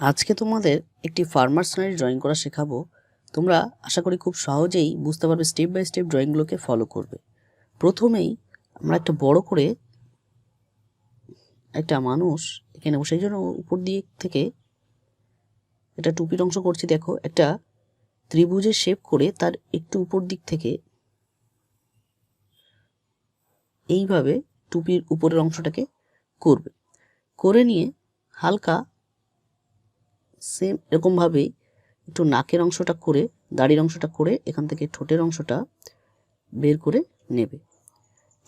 আজকে তোমাদের একটি ফার্মার সিনারি ড্রয়িং করা শেখাবো। তোমরা আশা করি খুব সহজেই বুঝতে পারবে স্টেপ বাই স্টেপ ড্রয়িংগুলোকে ফলো করবে। প্রথমেই আমরা একটা বড় করে একটা মানুষ এখানে সেই জন্য উপর দিক থেকে এটা টুপির অংশ করছি, দেখো, একটা ত্রিভুজের শেপ করে তার একটু উপর দিক থেকে এইভাবে টুপির উপরের অংশটাকে করবে। করে নিয়ে হালকা সেম এরকমভাবেই একটু নাকের অংশটা করে, দাড়ির অংশটা করে, এখান থেকে ঠোঁটের অংশটা বের করে নেবে।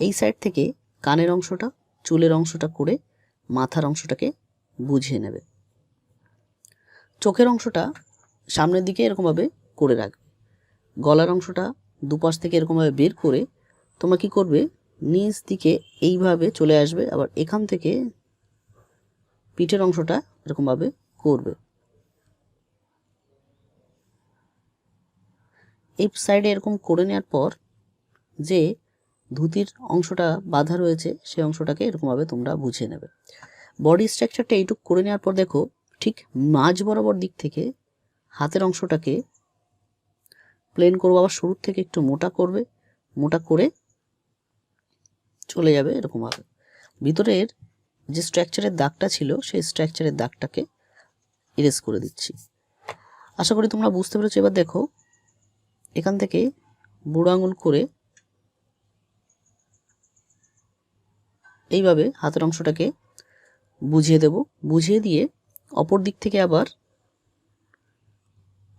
এই সাইড থেকে কানের অংশটা, চুলের অংশটা করে মাথার অংশটাকে বুঝিয়ে নেবে। চোখের অংশটা সামনের দিকে এরকমভাবে করে রাখবে। গলার অংশটা দুপাশ থেকে এরকমভাবে বের করে তোমরা কি করবে? নিচ দিকে এইভাবে চলে আসবে, আবার এখান থেকে পিঠের অংশটা এরকমভাবে করবে। এই সাইডে এরকম করে নেওয়ার পর যে ধুতির অংশটা বাঁধা রয়েছে সেই অংশটাকে এরকমভাবে তোমরা বুঝে নেবে। বডি স্ট্রাকচারটা এইটুক করে নেওয়ার পর দেখো, ঠিক মাঝ বরাবর দিক থেকে হাতের অংশটাকে প্লেন করব, আবার শুরুর থেকে একটু মোটা করবে, মোটা করে চলে যাবে এরকমভাবে। ভিতরের যে স্ট্রাকচারের দাগটা ছিল, সেই স্ট্রাকচারের দাগটাকে ইরেজ করে দিচ্ছি। আশা করি তোমরা বুঝতে পেরেছ। এবার দেখো এখান থেকে বুড়ো আঙুল করে এইভাবে হাতের অংশটাকে বুঝিয়ে দেব। বুঝিয়ে দিয়ে অপর দিক থেকে আবার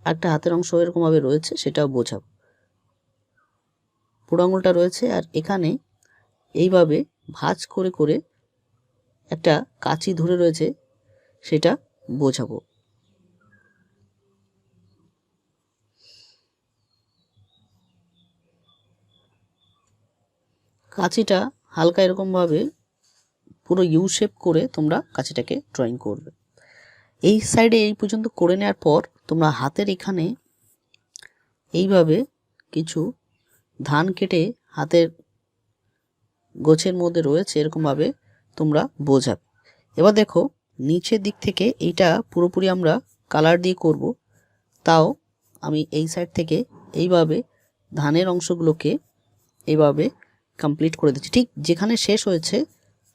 একটা হাতের অংশ এরকমভাবে রয়েছে, সেটাও বোঝাবো। বুড়ো আঙুলটা রয়েছে আর এখানে এইভাবে ভাঁজ করে করে একটা কাঁচি ধরে রয়েছে, সেটা বোঝাবো। কাঁচিটা হালকা এরকমভাবে পুরো ইউ শেপ করে তোমরা কাঁচিটাকে ড্রয়িং করবে। এই সাইডে এই পর্যন্ত করে নেওয়ার পর তোমরা হাতের এখানে এইভাবে কিছু ধান কেটে হাতের গোছের মধ্যে রয়েছে এরকমভাবে তোমরা বোঝাবে। এবার দেখো, নিচের দিক থেকে এইটা পুরোপুরি আমরা কালার দিয়ে করব। তাও আমি এই সাইড থেকে এইভাবে ধানের অংশগুলোকে এইভাবে কমপ্লিট করে দিচ্ছি। ঠিক যেখানে শেষ হয়েছে,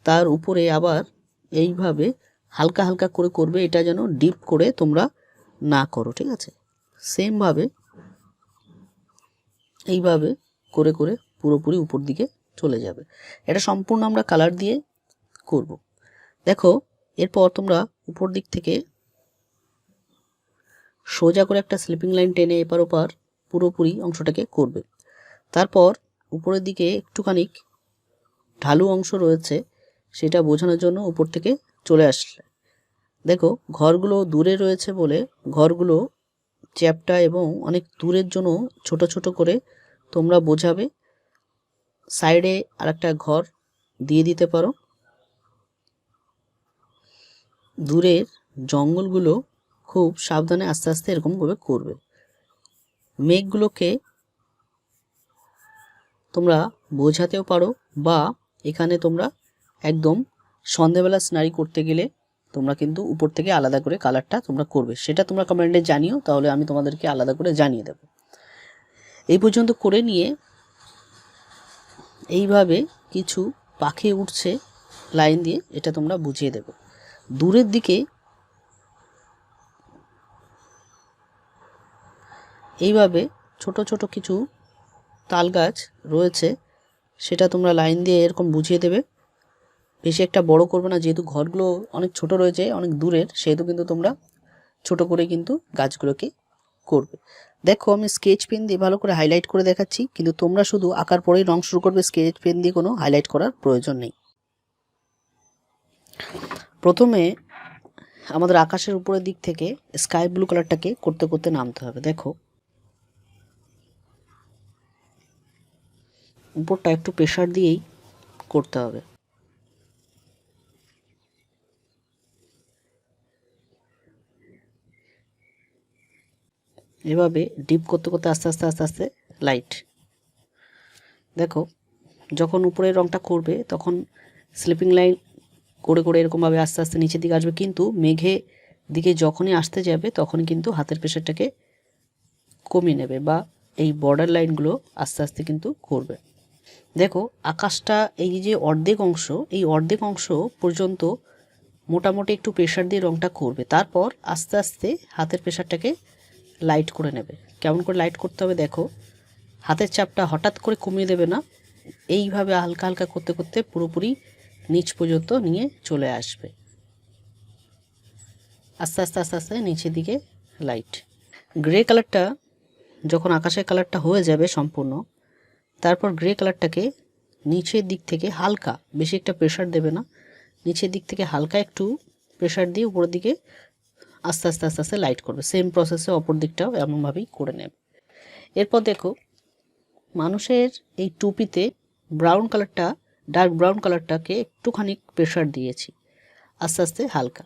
তার উপরে আবার এইভাবে হালকা হালকা করে করবে, এটা যেন ডিপ করে তোমরা না করো, ঠিক আছে? সেমভাবে এইভাবে করে করে পুরোপুরি উপর দিকে চলে যাবে। এটা সম্পূর্ণ আমরা কালার দিয়ে করব। দেখো, এরপর তোমরা উপর দিক থেকে সোজা করে একটা স্লিপিং লাইন টেনে এপার ওপার পুরোপুরি অংশটাকে করবে। তারপর উপরের দিকে একটুখানি ঢালু অংশ রয়েছে, সেটা বোঝানোর জন্য উপর থেকে চলে আসলে। দেখো, ঘরগুলো দূরে রয়েছে বলে ঘরগুলো চ্যাপটা এবং অনেক দূরের জন্য ছোট ছোট করে তোমরা বোঝাবে। সাইডে আরেকটা ঘর দিয়ে দিতে পারো। দূরের জঙ্গলগুলো খুব সাবধানে আস্তে আস্তে এরকমভাবে করবে। মেঘগুলোকে তোমরা বোঝাতেও পারো বা এখানে তোমরা একদম সন্ধেবেলা স্নারি করতে গেলে তোমরা কিন্তু উপর থেকে আলাদা করে কালারটা তোমরা করবে। সেটা তোমরা কমেন্টে জানিও, তাহলে আমি তোমাদেরকে আলাদা করে জানিয়ে দেব। এই পর্যন্ত করে নিয়ে এইভাবে কিছু পাখি উঠছে লাইন দিয়ে, এটা তোমরা বুঝিয়ে দেবে। দূরের দিকে এইভাবে ছোট ছোট কিছু তাল গাছ রয়েছে, সেটা তোমরা লাইন দিয়ে এরকম বুঝিয়ে দেবে। বেশি একটা বড় করবে না, যেহেতু ঘরগুলো অনেক ছোট রয়েছে, অনেক দূরের, সেহেতু কিন্তু তোমরা ছোট করে কিন্তু গাছগুলোকে করবে। দেখো, আমি স্কেচ পেন দিয়ে ভালো করে হাইলাইট করে দেখাচ্ছি, কিন্তু তোমরা শুধু আঁকার পরেই রং শুরু করবে, স্কেচ পেন দিয়ে কোনো হাইলাইট করার প্রয়োজন নেই। প্রথমে আমাদের আকাশের উপরের দিক থেকে স্কাই ব্লু কালারটাকে করতে করতে নামতে হবে। দেখো উপরটা একটু প্রেশার দিয়েই করতে হবে। এভাবে ডিপ করতে করতে আস্তে আস্তে আস্তে আস্তে লাইট দেখো, যখন উপরের রংটা করবে, তখন স্লিপিং লাইন করে করে এরকমভাবে আস্তে আস্তে নিচের দিকে আসবে। কিন্তু মেঘে দিকে যখনই আসতে যাবে, তখনই কিন্তু হাতের প্রেশারটাকে কমিয়ে নেবে বা এই বর্ডার লাইনগুলো আস্তে আস্তে কিন্তু করবে। দেখো, আকাশটা এই যে অর্ধেক অংশ, এই অর্ধেক অংশ পর্যন্ত মোটামুটি একটু প্রেশার দিয়ে রংটা করবে। তারপর আস্তে আস্তে হাতের প্রেশারটাকে লাইট করে নেবে। কেমন করে লাইট করতে হবে দেখো, হাতের চাপটা হঠাৎ করে কমিয়ে দেবে না, এইভাবে হালকা হালকা করতে করতে পুরোপুরি নিচ পর্যন্ত নিয়ে চলে আসবে। আস্তে আস্তে আস্তে আস্তে নিচের দিকে লাইট গ্রে কালারটা যখন আকাশের কালারটা হয়ে যাবে সম্পূর্ণ তারপর গ্রে কালারটাকে নিচের দিক থেকে হালকা, বেশি একটা প্রেশার দেবে না। নিচের দিক থেকে হালকা একটু প্রেশার দিয়ে উপরের দিকে আস্তে আস্তে আস্তে আস্তে লাইট করবে। সেম প্রসেসে অপর দিকটাও এমনভাবেই করে নেবে। এরপর দেখো, মানুষের এই টুপিতে ব্রাউন কালারটা ডার্ক ব্রাউন কালারটাকে একটুখানি প্রেশার দিয়েছি। আস্তে আস্তে, হালকা।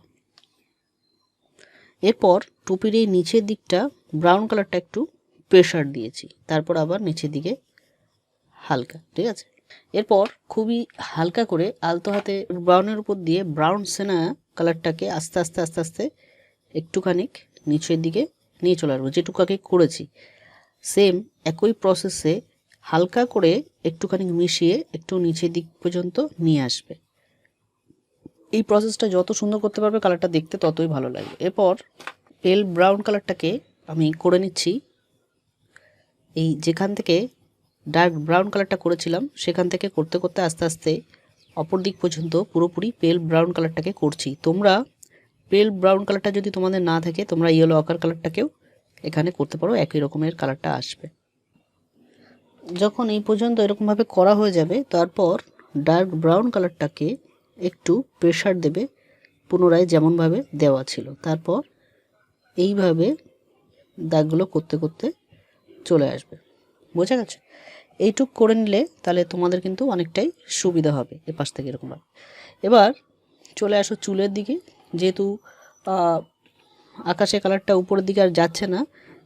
এরপর টুপির এই নিচের দিকটা ব্রাউন কালারটা একটু প্রেশার দিয়েছি। তারপর আবার নিচের দিকে হালকা, ঠিক আছে? এরপর খুবই হালকা করে আলতো হাতে ব্রাউনের উপর দিয়ে ব্রাউন সেনা কালারটাকে আস্তে আস্তে আস্তে আস্তে একটুখানি নিচের দিকে নিয়ে চলে আসব, যেটুকু আগে করেছি। সেম একই প্রসেসে হালকা করে একটুখানি মিশিয়ে একটু নিচের দিক পর্যন্ত নিয়ে আসবে। এই প্রসেসটা যত সুন্দর করতে পারবে কালারটা দেখতে ততই ভালো লাগবে। এরপর পেল ব্রাউন কালারটাকে আমি করে নিচ্ছি। এই যেখান থেকে ডার্ক ব্রাউন কালারটা করেছিলাম, সেখান থেকে করতে করতে আস্তে আস্তে অপর দিক পর্যন্ত পুরোপুরি পেল ব্রাউন কালারটাকে করছি। তোমরা পেল ব্রাউন কালারটা যদি তোমাদের না থাকে, তোমরা ইয়েলো আকার কালারটাকেও এখানে করতে পারো, একই রকমের কালারটা আসবে। যখন এই পর্যন্ত এরকমভাবে করা হয়ে যাবে, তারপর ডার্ক ব্রাউন কালারটাকে একটু প্রেশার দেবে, পুনরায় যেমনভাবে দেওয়া ছিল। তারপর এইভাবে দাগগুলো করতে করতে চলে আসবে। বোঝা গেছে? এইটুক করে নিলে তাহলে তোমাদের কিন্তু অনেকটাই সুবিধা হবে এ পাশ থেকে এরকমভাবে এবার চলে আসো চুলের দিকে। যেহেতু আকাশে কালারটা উপরের দিকে আর যাচ্ছে না,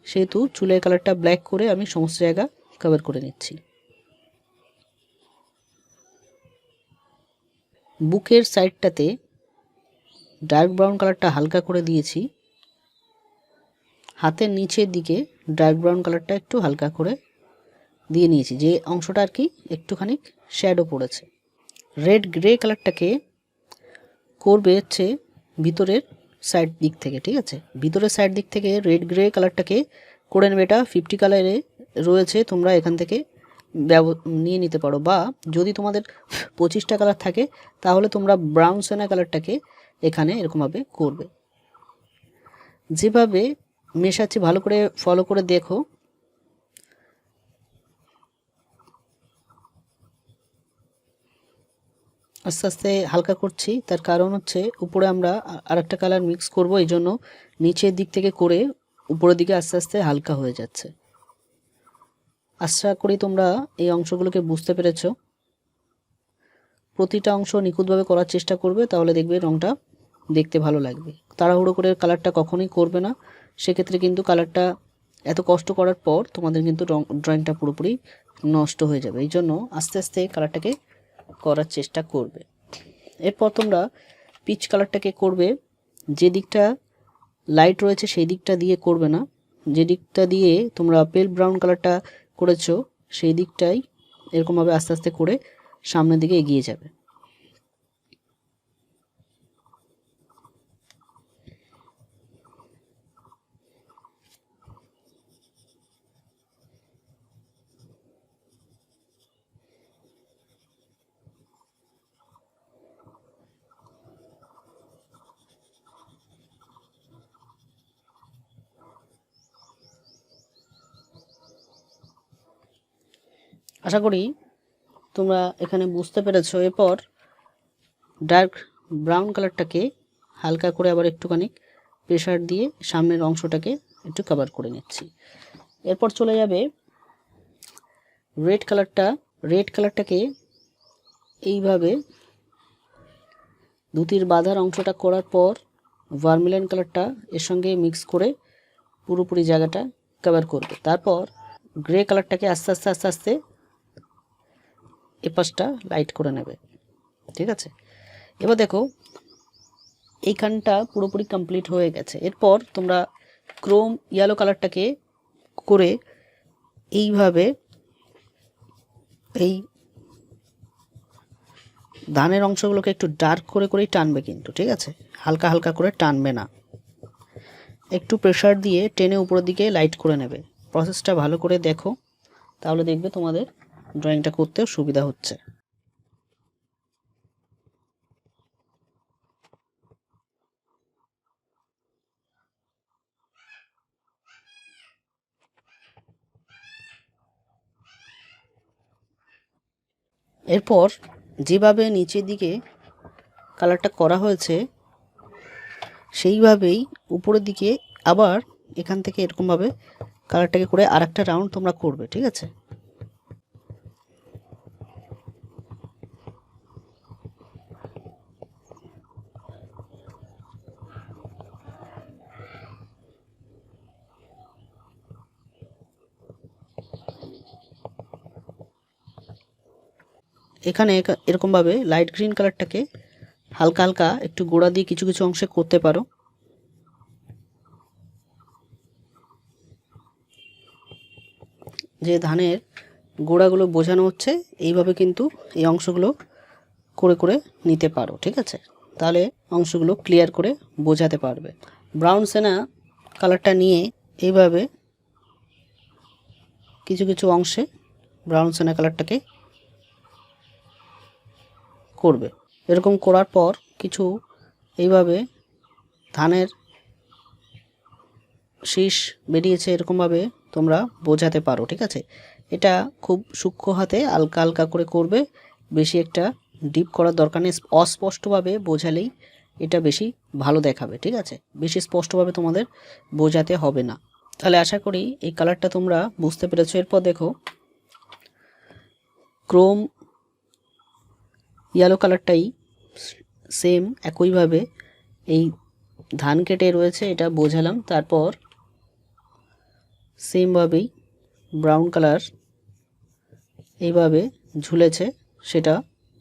সেহেতু চুলের কালারটা ব্ল্যাক করে আমি সমস্ত জায়গা কভার করে নিচ্ছি। বুকের সাইডটাতে ডার্ক ব্রাউন কালারটা হালকা করে দিয়েছি। হাতের নিচের দিকে ডার্ক ব্রাউন কালারটা একটু হালকা করে দিয়ে নিয়েছি। যে অংশটা আর কি একটুখানি শ্যাডো পড়েছে। রেড গ্রে কালারটাকে করবে হচ্ছে ভিতরের সাইড দিক থেকে, ঠিক আছে? ভিতরের সাইড দিক থেকে রেড গ্রে কালারটাকে করে নেবে। এটা ফিফটি কালারে রয়েছে, তোমরা এখান থেকে ব্যব, নিয়ে নিতে পারো। বা যদি তোমাদের পঁচিশটা কালার থাকে, তাহলে তোমরা ব্রাউন সেনা কালারটাকে এখানে এরকমভাবে করবে। যেভাবে মেশাচ্ছি, ভালো করে ফলো করে দেখো। আস্তে আস্তে হালকা করছি। তার কারণ হচ্ছে উপরে আমরা আ- আরেকটা কালার মিক্স করব, এই জন্য নিচের দিক থেকে করে উপরের দিকে আস্তে আস্তে হালকা হয়ে যাচ্ছে। আশা করি তোমরা এই অংশগুলোকে বুঝতে পেরেছ। প্রতিটা অংশ নিখুঁতভাবে করার চেষ্টা করবে, তাহলে দেখবে রংটা দেখতে ভালো লাগবে। তাড়াহুড়ো করে কালারটা কখনোই করবে না। সেক্ষেত্রে কিন্তু কালারটা এত কষ্ট করার পর তোমাদের কিন্তু রং ড্রয়িংটা পুরোপুরি নষ্ট হয়ে যাবে। এই জন্য আস্তে আস্তে কালারটাকে করার চেষ্টা করবে। এরপর তোমরা পিচ কালারটাকে করবে। যে দিকটা লাইট রয়েছে সেই দিকটা দিয়ে করবে না। যে দিকটা দিয়ে তোমরা পেল ব্রাউন কালারটা করেছ, সেই দিকটাই এরকমভাবে আস্তে আস্তে করে সামনের দিকে এগিয়ে যাবে। আশা করি তোমরা এখানে বুঝতে পেরেছ। এরপর ডার্ক ব্রাউন কালারটাকে হালকা করে আবার একটুখানি প্রেশার দিয়ে সামনের অংশটাকে একটু কভার করে নিচ্ছি। এরপর চলে যাবে রেড কালারটা রেড কালারটাকে এইভাবে ধুতির বাঁধার অংশটা করার পর ভার্মিলাইন কালারটা এর সঙ্গে মিক্স করে পুরোপুরি জায়গাটা কভার করবে। তারপর গ্রে কালারটাকে আস্তে আস্তে আস্তে আস্তে এ পাশটা লাইট করে নেবে। ঠিক আছে? এবার দেখো, এইখানটা পুরোপুরি কমপ্লিট হয়ে গেছে। এরপর তোমরা ক্রোম ইয়েলো কালারটাকে করে এইভাবে এই ধানের অংশগুলোকে একটু ডার্ক করে করেই টানবে কিন্তু, ঠিক আছে? হালকা হালকা করে টানবে না। একটু প্রেশার দিয়ে টেনে উপরের দিকে লাইট করে নেবে। প্রসেসটা ভালো করে দেখো, তাহলে দেখবে তোমাদের ড্রয়িংটা করতেও সুবিধা হচ্ছে। এরপর যেভাবে নিচের দিকে কালারটা করা হয়েছে, সেইভাবেই উপরের দিকে আবার এখান থেকে এরকমভাবে কালারটাকে করে আর একটা রাউন্ড তোমরা করবে, ঠিক আছে? এখানে এরকমভাবে লাইট গ্রিন কালারটাকে হালকা হালকা একটু গোড়া দিয়ে কিছু কিছু অংশে করতে পারো। যে ধানের গোড়াগুলো বোঝানো হচ্ছে, এইভাবে কিন্তু এই অংশগুলো করে করে নিতে পারো, ঠিক আছে? তাহলে অংশগুলো ক্লিয়ার করে বোঝাতে পারবে। ব্রাউন সেনা কালারটা নিয়ে এইভাবে কিছু কিছু অংশে ব্রাউন সেনা কালারটাকে করবে। এরকম করার পর কিছু এইভাবে ধানের শীষ বেরিয়েছে এরকমভাবে তোমরা বোঝাতে পারো, ঠিক আছে? এটা খুব সূক্ষ্ম হাতে হালকা হালকা করে করবে, বেশি একটা ডিপ করার দরকার নেই। অস্পষ্টভাবে বোঝালেই এটা বেশি ভালো দেখাবে, ঠিক আছে? বেশি স্পষ্টভাবে তোমাদের বোঝাতে হবে না। তাহলে আশা করি এই কালারটা তোমরা বুঝতে পেরেছ। এরপর দেখো, ক্রোম ইয়েলো কালারটাই সেম একইভাবে এই ধান কেটে রয়েছে, এটা বোঝালাম। তারপর সেমভাবেই ব্রাউন কালার এইভাবে ঝুলেছে, সেটা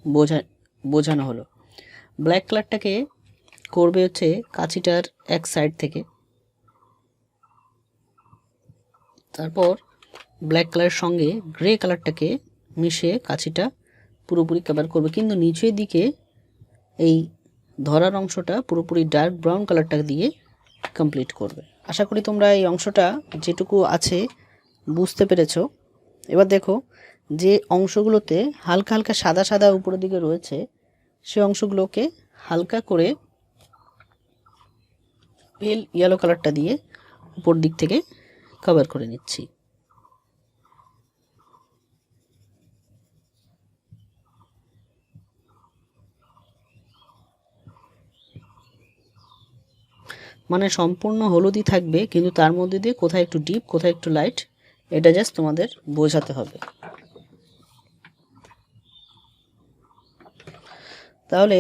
বোঝা, বোঝানো হলো। ব্ল্যাক কালারটাকে করবে হচ্ছে কাঁচিটার এক সাইড থেকে। তারপর ব্ল্যাক কালারের সঙ্গে গ্রে কালারটাকে মিশিয়ে কাঁচিটা পুরোপুরি কভার করবে। কিন্তু নিচের দিকে এই ধরার অংশটা পুরোপুরি ডার্ক ব্রাউন কালারটা দিয়ে কমপ্লিট করবে। আশা করি তোমরা এই অংশটা যেটুকু আছে বুঝতে পেরেছ। এবার দেখো, যে অংশগুলোতে হালকা হালকা সাদা সাদা উপরের দিকে রয়েছে, সে অংশগুলোকে হালকা করে পেল ইয়েলো কালারটা দিয়ে উপর দিক থেকে কভার করে নিচ্ছি। মানে সম্পূর্ণ হলুদই থাকবে, কিন্তু তার মধ্যে দিয়ে কোথায় একটু ডিপ কোথায় একটু লাইট এটা জাস্ট তোমাদের বোঝাতে হবে। তাহলে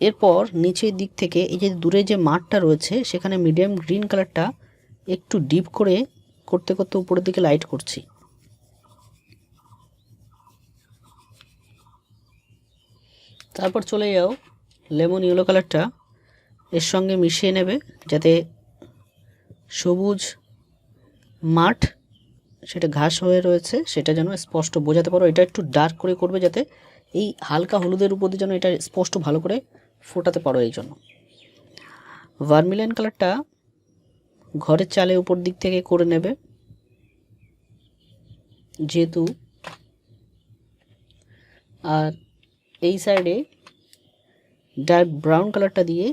এরপর নিচের দিক থেকে এই যে দূরে যে মাঠটা রয়েছে, সেখানে মিডিয়াম গ্রিন কালারটা একটু ডিপ করে করতে করতে উপরের দিকে লাইট করছি। তারপর চলে যাও লেমন ইয়েলো কালারটা এর সঙ্গে মিশিয়ে নেবে যাতে সবুজ মাঠ সেটা ঘাস হয়ে রয়েছে, সেটা যেন স্পষ্ট বোঝাতে পারো। এটা একটু ডার্ক করে করবে যাতে এই হালকা হলুদের উপর দিয়ে যেন এটা স্পষ্ট ভালো করে ফোটাতে পারো এই জন্য। ভার্মিলিয়ান কালারটা ঘরের চালে উপর দিক থেকে করে নেবে। যেহেতু আর এই সাইডে ডার্ক ব্রাউন কালারটা দিয়ে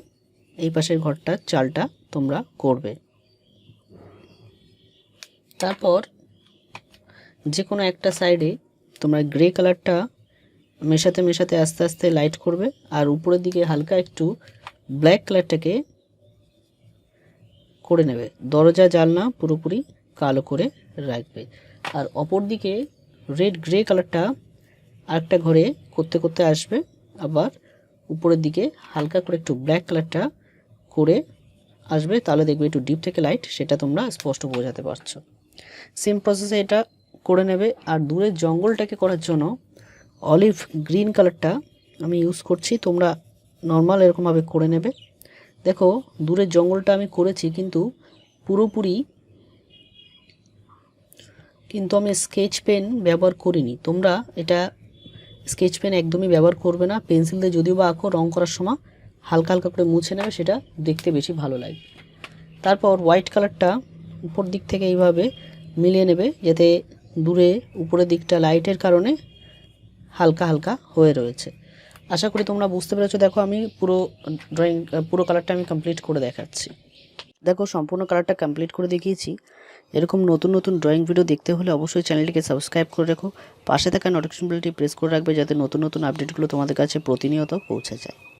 এই পাশের ঘরটার চালটা তোমরা করবে। তারপর যে কোনো একটা সাইডে তোমরা গ্রে কালারটা মেশাতে মেশাতে আস্তে আস্তে লাইট করবে, আর উপরের দিকে হালকা একটু ব্ল্যাক কালারটাকে করে নেবে। দরজা জালনা পুরোপুরি কালো করে রাখবে। আর অপর দিকে রেড গ্রে কালারটা আরেকটা ঘরে করতে করতে আসবে, আবার উপরের দিকে হালকা করে একটু ব্ল্যাক কালারটা করে আসবে, তাহলে দেখবে একটু ডিপ থেকে লাইট সেটা তোমরা স্পষ্ট বোঝাতে পারছ। সেম প্রসেসে এটা করে নেবে। আর দূরের জঙ্গলটাকে করার জন্য অলিভ গ্রিন কালারটা আমি ইউজ করছি, তোমরা নর্মাল এরকমভাবে করে নেবে। দেখো, দূরের জঙ্গলটা আমি করেছি, কিন্তু পুরোপুরি কিন্তু আমি স্কেচ পেন ব্যবহার করিনি। তোমরা এটা স্কেচ পেন একদমই ব্যবহার করবে না। পেন্সিল দিয়ে যদিও বা আঁকো, রং করার সময় হালকা হালকা করে মুছে নেবে, সেটা দেখতে বেশি ভালো লাগে তারপর হোয়াইট কালারটা উপর দিক থেকে এইভাবে মিলিয়ে নেবে, যাতে দূরে উপরের দিকটা লাইটের কারণে হালকা হালকা হয়ে রয়েছে। আশা করি তোমরা বুঝতে পেরেছ। দেখো, আমি পুরো ড্রয়িং পুরো কালারটা আমি কমপ্লিট করে দেখাচ্ছি। দেখো, সম্পূর্ণ কালারটা কমপ্লিট করে দেখিয়েছি। এরকম নতুন নতুন ড্রয়িং ভিডিও দেখতে হলে অবশ্যই চ্যানেলটিকে সাবস্ক্রাইব করে রাখো। পাশে থাকা নোটিফিকেশন বেলটি প্রেস করে রাখবে, যাতে নতুন নতুন আপডেটগুলো তোমাদের কাছে প্রতিনিয়ত পৌঁছে যায়।